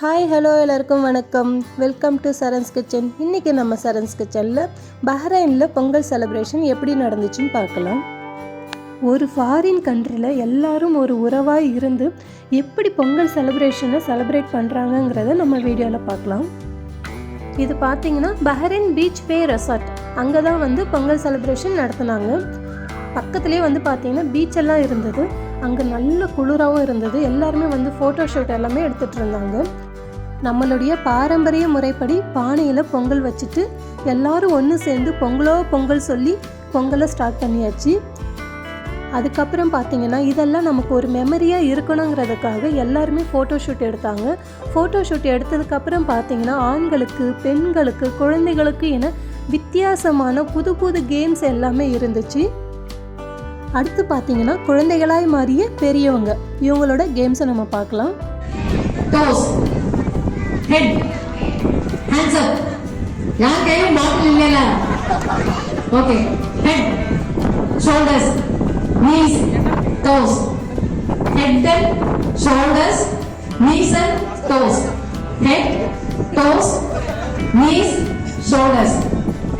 Hi hello எல்லாருக்கும் வணக்கம். Welcome to Saran's kitchen இன்றைக்கி நம்ம சரன்ஸ் கிச்சனில் பஹ்ரைனில் பொங்கல் செலப்ரேஷன் எப்படி நடந்துச்சுன்னு பார்க்கலாம். ஒரு ஃபாரின் கண்ட்ரியில் எல்லாரும் ஒரு உறவாக இருந்து எப்படி பொங்கல் செலப்ரேஷனை செலப்ரேட் பண்ணுறாங்கங்கிறத நம்ம வீடியோவில் பார்க்கலாம். இது பார்த்தீங்கன்னா பஹ்ரைன் பீச் பே ரெசார்ட் அங்கே தான் வந்து பொங்கல் செலப்ரேஷன் நடத்துனாங்க. பக்கத்துலேயே வந்து பார்த்தீங்கன்னா பீச் எல்லாம் இருந்தது. அங்கே நல்ல குளிராகவும் இருந்தது. எல்லாருமே வந்து ஃபோட்டோ ஷூட் எல்லாமே எடுத்துகிட்டு இருந்தாங்க. நம்மளுடைய பாரம்பரிய முறைப்படி பானையில் பொங்கல் வச்சுட்டு எல்லாரும் ஒன்று சேர்ந்து பொங்கலோ பொங்கல் சொல்லி பொங்கலை ஸ்டார்ட் பண்ணியாச்சு. அதுக்கப்புறம் பார்த்தீங்கன்னா இதெல்லாம் நமக்கு ஒரு மெமரியாக இருக்கணுங்கிறதுக்காக எல்லாருமே ஃபோட்டோ ஷூட் எடுத்தாங்க. ஃபோட்டோ ஷூட் எடுத்ததுக்கப்புறம் பார்த்தீங்கன்னா ஆண்களுக்கு பெண்களுக்கு குழந்தைகளுக்கு என வித்தியாசமான புது புது கேம்ஸ் எல்லாமே இருந்துச்சு. அடுத்து பார்த்தீங்கன்னா குழந்தைகளாய் மாறிய பெரியவங்க. இவங்களோட கேம்ஸை நம்ம பார்க்கலாம். ஹெட் ஹேண்ட்ஸ் அப் யார் கையிலும் பாட்டில் இல்லைல்ல okay head shoulders knees toes head and shoulders knees and toes head toes knees shoulders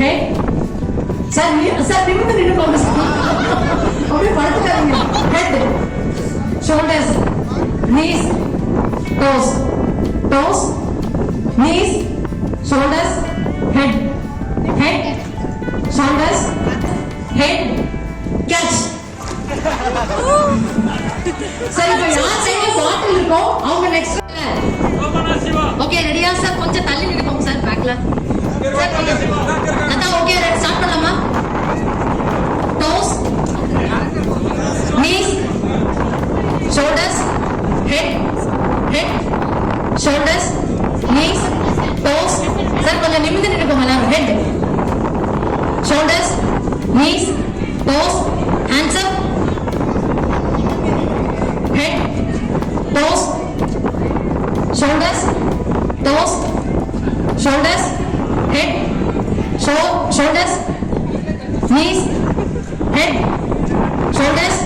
head sir sir நிமிடம் நின்று போங்க அப்படியே படுத்துக்காதீங்க head shoulders knees toes toes knees shoulders head head shoulders head catch சரி இப்போ யார் கையில பாட்டில் இருக்கோ அவங்க நெக்ஸ்ட் ஓகே ரெடியா சார் கொஞ்சம் தள்ளி நிற்கும் சார் பேக்ல சார் அதான் ஓகே ரெடி ஸ்டார்ட் பண்ணலாமா toes knees shoulders head head shoulders knees toes sir கொஞ்சம் நிமிர்ந்து நின்னுக்கோங்க எல்லாரும் head shoulders knees toes hands up head toes shoulders toes shoulders head show shoulders knees head shoulders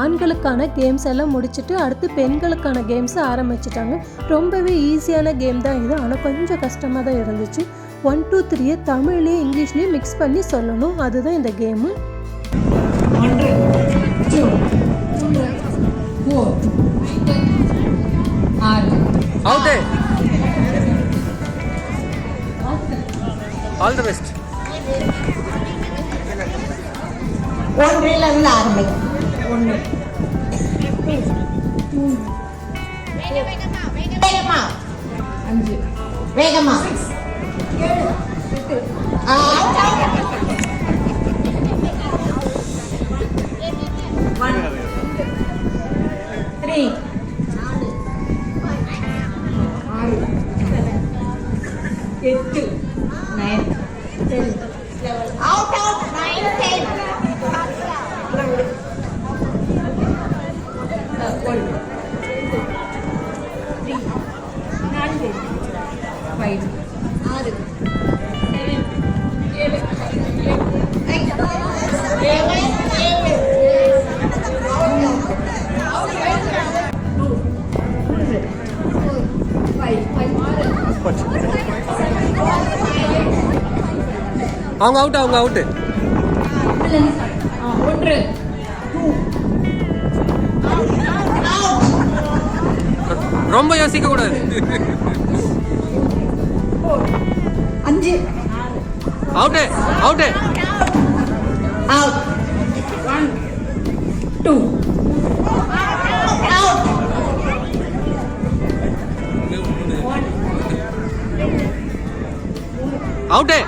ஆண்களுக்கான games எல்லாம் முடிச்சுட்டு அடுத்து பெண்களுக்கான கேம்ஸ் ஆரம்பிச்சிட்டாங்க. ரொம்பவே ஈஸியான கேம் தான் இது. ஆனால் கொஞ்சம் கஷ்டமாக தான் இருந்துச்சு. ஒன் டூ த்ரீயை தமிழ்லேயும் இங்கிலீஷ்லேயும் மிக்ஸ் பண்ணி சொல்லணும். அதுதான் இந்த கேமு ஒன்று ஆறு. Out there. All the best. ஒன்றில் இருந்து ஆரம்பிக்கும். ஒன்று வேகமா. அஞ்சு. வேகமா. ஆ, One, three, ஆறு, எட்டு. அவங்க அவுட் அவங்க அவுட்டு ஒன்று ரொம்ப யோசிக்க கூடாது. அஞ்சு. Out out out. One two. Out.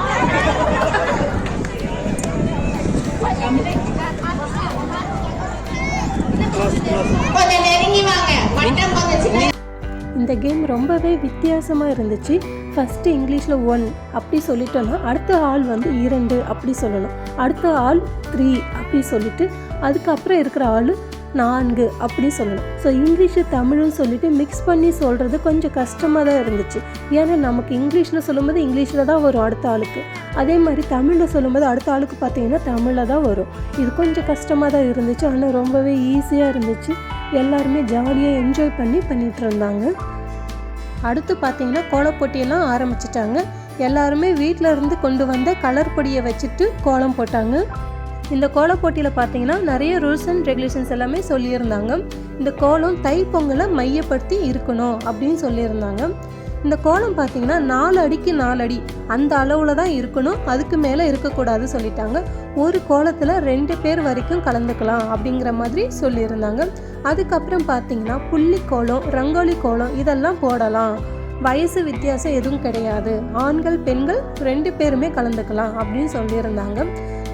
இந்த கேம் ரொம்பவே வித்தியாசமாக இருந்துச்சு. ஃபஸ்ட்டு இங்கிலீஷில் ஒன் அப்படி சொல்லிட்டோன்னா அடுத்த ஆள் வந்து இரண்டு அப்படி சொல்லணும். அடுத்த ஆள் த்ரீ அப்படி சொல்லிட்டு அதுக்கப்புறம் இருக்கிற ஆள் நான்கு அப்படி சொல்லணும். ஸோ இங்கிலீஷு தமிழும் சொல்லிட்டு மிக்ஸ் பண்ணி சொல்கிறது கொஞ்சம் கஷ்டமாக தான் இருந்துச்சு. ஏன்னா நமக்கு இங்கிலீஷில் சொல்லும்போது இங்கிலீஷில் தான் வரும் அடுத்த ஆளுக்கு. அதே மாதிரி தமிழில் சொல்லும்போது அடுத்த ஆளுக்கு பார்த்தீங்கன்னா தமிழில் தான் வரும். இது கொஞ்சம் கஷ்டமாக தான் இருந்துச்சு. ஆனால் ரொம்பவே ஈஸியாக இருந்துச்சு. எல்லாருமே ஜாலியாக என்ஜாய் பண்ணி பண்ணிகிட்டு இருந்தாங்க. அடுத்து பார்த்தீங்கன்னா கோலப் போட்டியெல்லாம் ஆரம்பிச்சிட்டாங்க. எல்லாருமே வீட்டில் இருந்து கொண்டு வந்த கலர் பொடியை வச்சுட்டு கோலம் போட்டாங்க. இந்த கோல போட்டியில் பார்த்தீங்கன்னா நிறைய ரூல்ஸ் அண்ட் ரெகுலேஷன்ஸ் எல்லாமே சொல்லியிருந்தாங்க. இந்த கோலம் தை பொங்கலை மையப்படுத்தி இருக்கணும் அப்படின்னு சொல்லியிருந்தாங்க. இந்த கோலம் பார்த்தீங்கன்னா நாலு அடிக்கு நாலு அடி அந்த அளவில் தான் இருக்கணும். அதுக்கு மேலே இருக்கக்கூடாது சொல்லிட்டாங்க. ஒரு கோலத்தில் ரெண்டு பேர் வரைக்கும் கலந்துக்கலாம் அப்படிங்கிற மாதிரி சொல்லியிருந்தாங்க. அதுக்கப்புறம் பார்த்தீங்கன்னா புள்ளி கோலம் ரங்கோலி கோலம் இதெல்லாம் போடலாம். வயசு வித்தியாசம் எதுவும் கிடையாது. ஆண்கள் பெண்கள் ரெண்டு பேருமே கலந்துக்கலாம் அப்படின்னு சொல்லியிருந்தாங்க.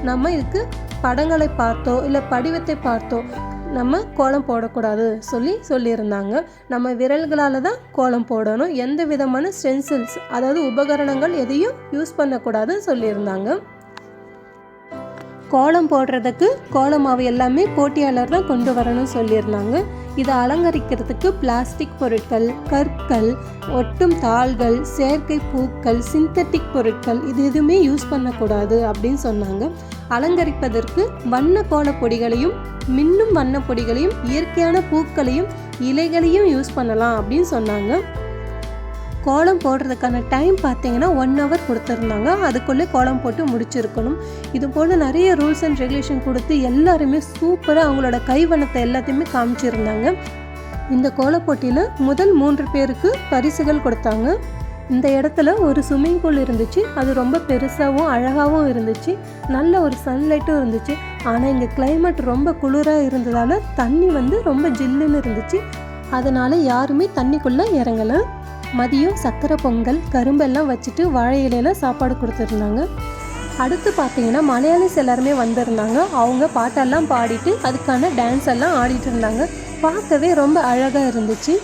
நம்ம இதுக்கு படங்களை பார்த்தோ இல்லை படிவத்தை பார்த்தோ நம்ம கோலம் போடக்கூடாது சொல்லி சொல்லியிருந்தாங்க. நம்ம விரல்களால் தான் கோலம் போடணும். எந்த விதமான ஸ்டென்சில்ஸ் அதாவது உபகரணங்கள் எதையும் யூஸ் பண்ணக்கூடாதுன்னு சொல்லியிருந்தாங்க. கோலம் போடுறதுக்கு கோலம் மாவு எல்லாமே போட்டியாளர் தான் கொண்டு வரணும்னு சொல்லியிருந்தாங்க. இதை அலங்கரிக்கிறதுக்கு பிளாஸ்டிக் பொருட்கள் கற்கள் ஒட்டும் தாள்கள் செயற்கை பூக்கள் சிந்தட்டிக் பொருட்கள் இது எதுவுமே யூஸ் பண்ணக்கூடாது அப்படின்னு சொன்னாங்க. அலங்கரிப்பதற்கு வண்ண கோலப் பொடிகளையும் மின்னும் வண்ணப் பொடிகளையும் இயற்கையான பூக்களையும் இலைகளையும் யூஸ் பண்ணலாம் அப்படின்னு சொன்னாங்க. கோலம் போடுறதுக்கான டைம் பார்த்தீங்கன்னா ஒன் ஹவர் கொடுத்துருந்தாங்க. அதுக்குள்ளே கோலம் போட்டு முடிச்சிருக்கணும். இது போல் நிறைய ரூல்ஸ் அண்ட் ரெகுலேஷன் கொடுத்து எல்லாருமே சூப்பராக அவங்களோட கைவண்ணத்தை எல்லாத்தையுமே காமிச்சிருந்தாங்க. இந்த கோலப் போட்டியில் முதல் மூன்று பேருக்கு பரிசுகள் கொடுத்தாங்க. இந்த இடத்துல ஒரு ஸ்விம்மிங் பூல் இருந்துச்சு. அது ரொம்ப பெருசாகவும் அழகாகவும் இருந்துச்சு. நல்ல ஒரு சன்லைட்டும் இருந்துச்சு. ஆனால் இங்கே கிளைமேட் ரொம்ப குளிராக இருந்ததால் தண்ணி வந்து ரொம்ப ஜில்லுன்னு இருந்துச்சு. அதனால் யாருமே தண்ணிக்குள்ளே இறங்கலை. மதியம் சக்கரை பொங்கல் கரும்பெல்லாம் வச்சுட்டு வாழை இலையில் சாப்பாடு கொடுத்துருந்தாங்க. அடுத்து பார்த்தீங்கன்னா மலையாளிஸ் எல்லாருமே வந்திருந்தாங்க. அவங்க பாட்டெல்லாம் பாடிட்டு அதுக்கான டான்ஸ் எல்லாம் ஆடிட்டு இருந்தாங்க. பார்க்கவே ரொம்ப அழகாக இருந்துச்சு.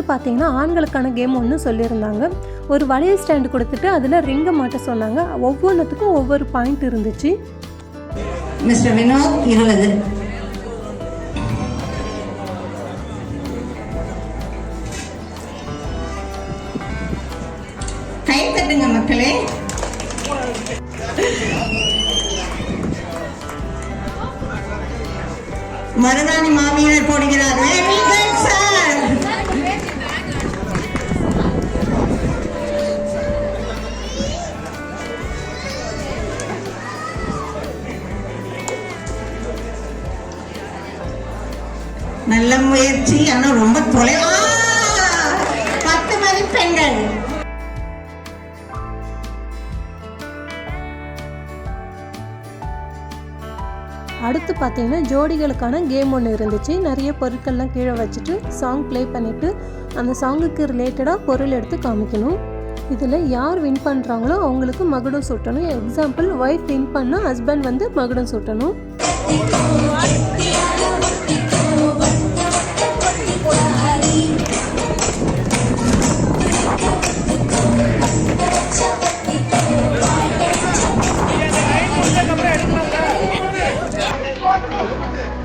அடுத்து பார்த்தீங்கன்னா ஆண்களுக்கான கேம் ஒன்று சொல்லியிருந்தாங்க. ஒரு வளையல் ஸ்டாண்டு கொடுத்துட்டு அதில் ரிங்கை மாட்ட சொன்னாங்க. ஒவ்வொன்றுத்துக்கும் ஒவ்வொரு பாயிண்ட் இருந்துச்சு. மிஸ்டர் வினோத் இருபது. கை தட்டுங்க மக்களே. மருதாணி மாமியார் போடுகிறார்கள். நல்ல முயற்சி ஆனா ரொம்ப தொலைவா? பத்து மதிப்பெண்கள் அடுத்து பார்த்தீங்கன்னா ஜோடிகளுக்கான கேம் ஒன்று இருந்துச்சு. நிறைய பொருட்கள்லாம் கீழே வச்சுட்டு சாங் ப்ளே பண்ணிவிட்டு அந்த சாங்குக்கு ரிலேட்டடாக பொருள் எடுத்து காமிக்கணும். இதில் யார் வின் பண்ணுறாங்களோ அவங்களுக்கு மகுடம் சூட்டணும். எக்ஸாம்பிள் ஒய்ஃப் வின் பண்ணால் ஹஸ்பண்ட் வந்து மகுடம் சூட்டணும்.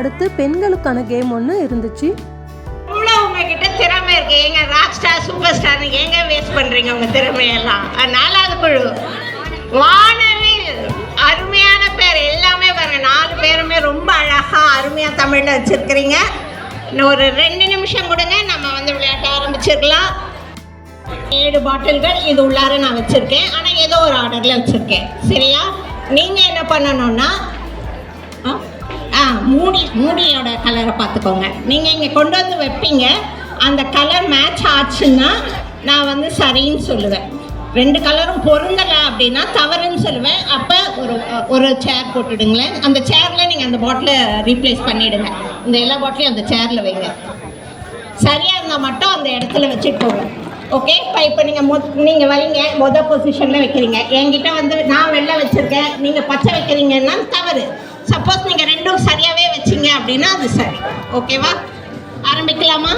அடுத்து பெண்களுக்கான கேம் ஒன்று இருந்துச்சு. இவ்வளோ உங்ககிட்ட திறமை இருக்கு. எங்க ராக் ஸ்டார் சூப்பர் ஸ்டார் எங்க வேஸ்ட் பண்றீங்க உங்க திறமையெல்லாம்? நாலாவது குழு. வானவில் அருமையான பேர். எல்லாமே பாருங்க நாலு பேருமே ரொம்ப அழகா அருமையா தமிழ்ல வச்சிருக்கிறீங்க. இன்னும் ஒரு ரெண்டு நிமிஷம் கொடுங்க நம்ம வந்து விளையாட்ட ஆரம்பிச்சிடலாம் ஏழு பாட்டில்கள் இது உள்ளார நான் வச்சிருக்கேன். ஆனா ஏதோ ஒரு ஆர்டர்ல வச்சிருக்கேன். சரியா? நீங்க என்ன பண்ணணும்னா ஆ? மூடி மூடியோட கலரை பார்த்துக்கோங்க. நீங்கள் இங்கே கொண்டு வந்து வைப்பீங்க. அந்த கலர் மேட்ச் ஆச்சுன்னா நான் வந்து சரின்னு சொல்லுவேன். ரெண்டு கலரும் பொருந்தலை அப்படின்னா தவறுன்னு சொல்லுவேன். அப்போ ஒரு ஒரு சேர் போட்டுடுங்களேன். அந்த சேரில் நீங்கள் அந்த பாட்டிலை ரீப்ளேஸ் பண்ணிவிடுங்க இந்த எல்லா பாட்டிலையும் அந்த சேரில் வைங்க. சரியாக இருந்தால் மட்டும் அந்த இடத்துல வச்சுட்டு போங்க. ஓகே இப்போ இப்போ நீங்கள் மொ நீங்கள் வரீங்க மொதல் பொசிஷனில் வைக்கிறீங்க. என்கிட்ட வந்து நான் வெள்ளை வச்சுருக்கேன். நீங்கள் பச்சை வைக்கிறீங்கன்னா தவறு. சப்போஸ் நீங்கள் ரெண்டும் சரியாகவே வச்சீங்க அப்படின்னா அது சரி. ஓகேவா ஆரம்பிக்கலாமா?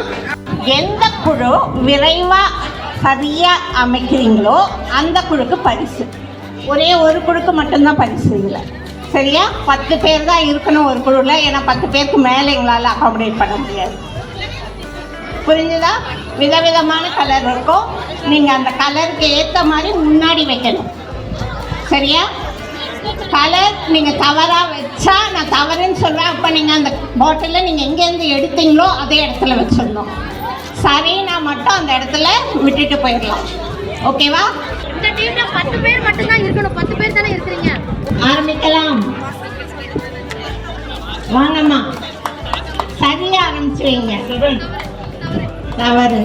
எந்த குழு விரைவாக சரியாக அமைக்கிறீங்களோ அந்த குழுக்கு பரிசு. ஒரே ஒரு குழுக்கு மட்டும்தான் பரிசு இல்லை சரியா? பத்து பேர் தான் இருக்கணும் ஒரு குழுவில் ஏன்னா பத்து பேருக்கு மேலே எங்களால் அகாமடேட் பண்ண முடியாது. புரிஞ்சுதா? விதவிதமான கலர் இருக்கும். நீங்கள் அந்த கலருக்கு ஏற்ற மாதிரி முன்னாடி வைக்கணும். சரியா? கலர் நீங்கள் தவறாக வச்சா நான் தவறுன்னு சொல்வேன். அப்போ நீங்கள் அந்த பாட்டிலில் நீங்கள் எங்கேருந்து எடுத்தீங்களோ அதே இடத்துல வச்சிடணும். சரின்னா மட்டும் அந்த இடத்துல விட்டுட்டு போயிடலாம். ஓகேவா இந்த டீம்ல பத்து பேர் மட்டும்தான் இருக்கணும். பத்து பேர் தானே இருக்கிறீங்க? ஆரம்பிக்கலாம். வாங்கம்மா. சரியா ஆரம்பிச்சு வைங்க தவறு.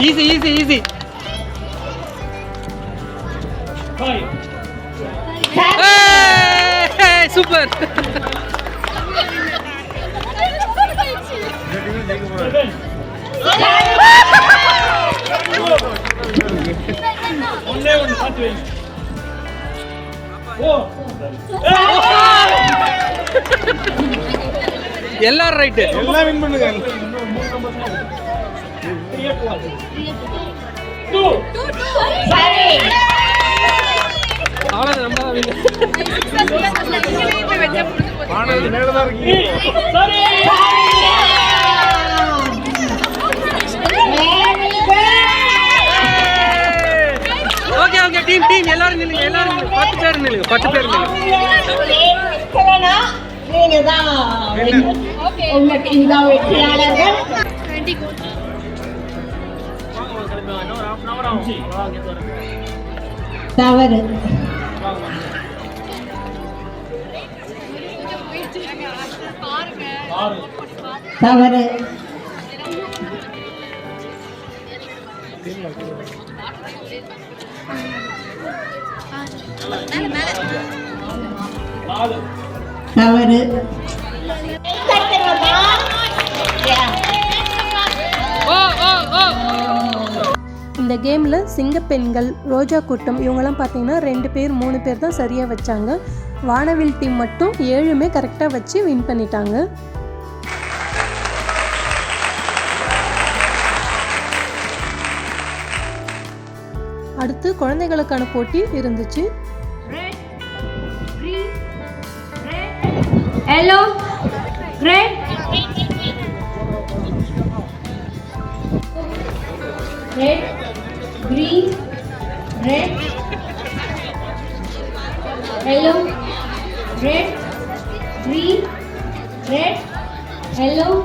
ஈஸி ஈஸி ஈஸி சூப்பர் எல்லாரும் ரைட்டு சரி அவ்வளோ நம்ம தான் win. Okay okay team team எல்லாரும் நில்லுங்க எல்லாரும் நில்லுங்க. பத்து பேர் நில்லுங்க பத்து பேர் நில்லுங்க நீங்க தான் உங்க டீம் தான் வெற்றியாளர்கள் தவறு. தவறு. தவறு. ஓ ஓ ஓ. இந்த கேமில் சிங்கப்பெண்கள் ரோஜா கூட்டம் இவங்கெல்லாம் பார்த்தீங்கன்னா ரெண்டு பேர் மூணு பேர் தான் சரியாக வச்சாங்க. வானவில் டீம் மட்டும் ஏழுமே கரெக்டாக வச்சு வின் பண்ணிட்டாங்க. அடுத்து குழந்தைகளுக்கான போட்டி இருந்துச்சு. Hello red Green. Red. Yellow. Red. Green. Red. Yellow.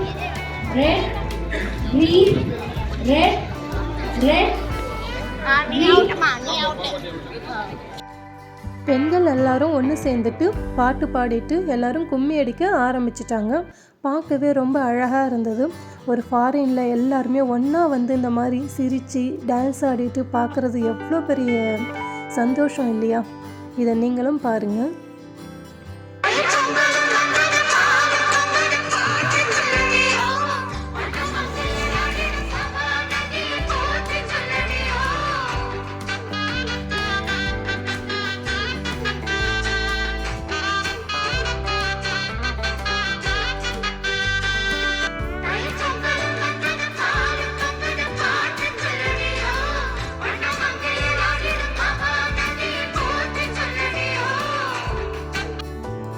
பெண்கள் எல்லாரும் ஒன்று சேர்ந்துட்டு பாட்டு பாடிட்டு எல்லாரும் கும்மி அடிக்க ஆரம்பிச்சிட்டாங்க. பார்க்கவே ரொம்ப அழகாக இருந்தது. ஒரு ஃபாரினில் எல்லாருமே ஒன்றா வந்து இந்த மாதிரி சிரித்து டான்ஸ் ஆடிட்டு பார்க்குறது எவ்வளோ பெரிய சந்தோஷம் இல்லையா? இதை நீங்களும் பாருங்கள்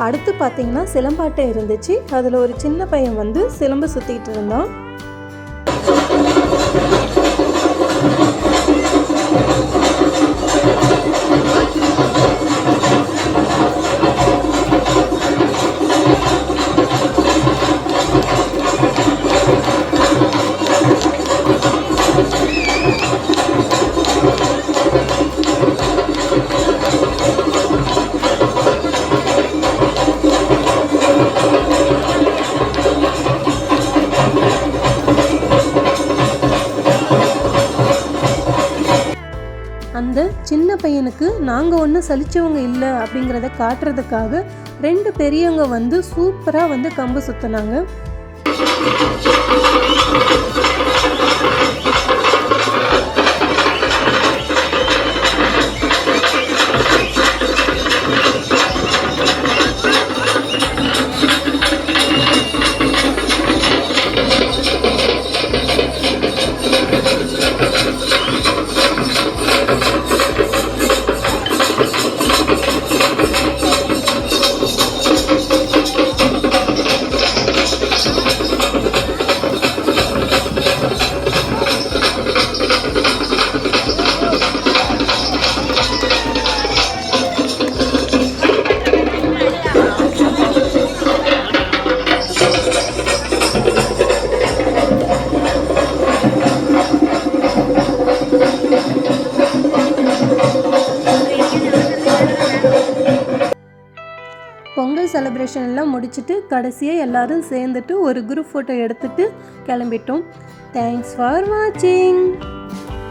அடுத்து பார்த்தீங்கன்னா சிலம்பாட்டம் இருந்துச்சு. அதில் ஒரு சின்ன பையன் வந்து சிலம்பு சுற்றிக்கிட்டு இருந்தான். நாங்கள் ஒன்றும் சலிச்சவங்க இல்லை அப்படிங்கிறத காட்டுறதுக்காக ரெண்டு பெரியவங்க வந்து சூப்பராக வந்து கம்பு சுற்றினாங்க பொங்கல் எல்லாம் முடிச்சுட்டு கடைசியாக எல்லாரும் சேர்ந்துட்டு ஒரு குரூப் ஃபோட்டோ எடுத்துட்டு கிளம்பிட்டோம். தேங்க்ஸ் ஃபார் வாட்சிங்